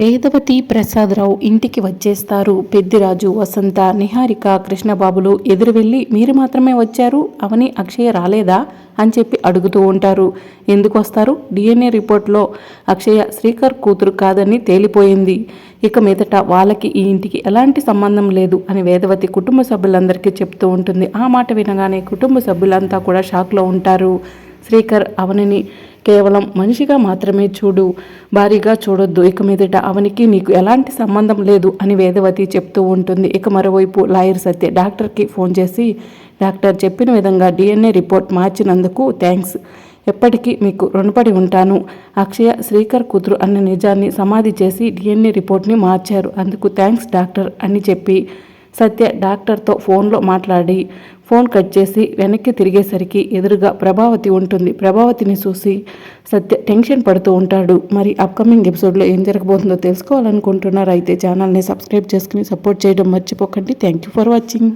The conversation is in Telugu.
వేదవతి ప్రసాదరావు ఇంటికి వచ్చేస్తారు. పెద్దిరాజు వసంత నిహారిక కృష్ణబాబులు ఎదురు వెళ్ళి మీరు మాత్రమే వచ్చారు? అవని అక్షయ రాలేదా? అని చెప్పి అడుగుతూ ఉంటారు. ఎందుకు వస్తారు? డిఎన్ఏ రిపోర్ట్లో అక్షయ శ్రీకర్ కూతురు కాదని తేలిపోయింది. ఇక మీదట వాళ్ళకి ఈ ఇంటికి ఎలాంటి సంబంధం లేదు అని వేదవతి కుటుంబ సభ్యులందరికీ చెప్తూ ఉంటుంది. ఆ మాట వినగానే కుటుంబ సభ్యులంతా కూడా షాక్లో ఉంటారు. శ్రీకర్ అవనిని కేవలం మనిషిగా మాత్రమే చూడు భారీగా చూడొద్దు. ఇక మీదట అవనికి నీకు ఎలాంటి సంబంధం లేదు అని వేదవతి చెప్తూ ఉంటుంది. ఇక మరోవైపు లాయర్ సత్య డాక్టర్కి ఫోన్ చేసి డాక్టర్ చెప్పిన విధంగా డిఎన్ఏ రిపోర్ట్ మార్చినందుకు థ్యాంక్స్ ఎప్పటికీ మీకు రుణపడి ఉంటాను. అక్షయ శ్రీకర్ కూతురు అన్న నిజాన్ని సమాధి చేసి డిఎన్ఏ రిపోర్ట్ని మార్చారు. అందుకు థ్యాంక్స్ డాక్టర్ అని చెప్పి సత్య డాక్టర్తో ఫోన్లో మాట్లాడి ఫోన్ కట్ చేసి వెనక్కి తిరిగేసరికి ఎదురుగా ప్రభావతి ఉంటుంది. ప్రభావతిని చూసి సత్య టెన్షన్ పడుతూ ఉంటాడు. మరి అప్కమింగ్ ఎపిసోడ్లో ఏం జరగబోతుందో తెలుసుకోవాలనుకుంటున్నారు? అయితే ఛానల్ని సబ్స్క్రైబ్ చేసుకుని సపోర్ట్ చేయడం మర్చిపోకండి. Thank you for watching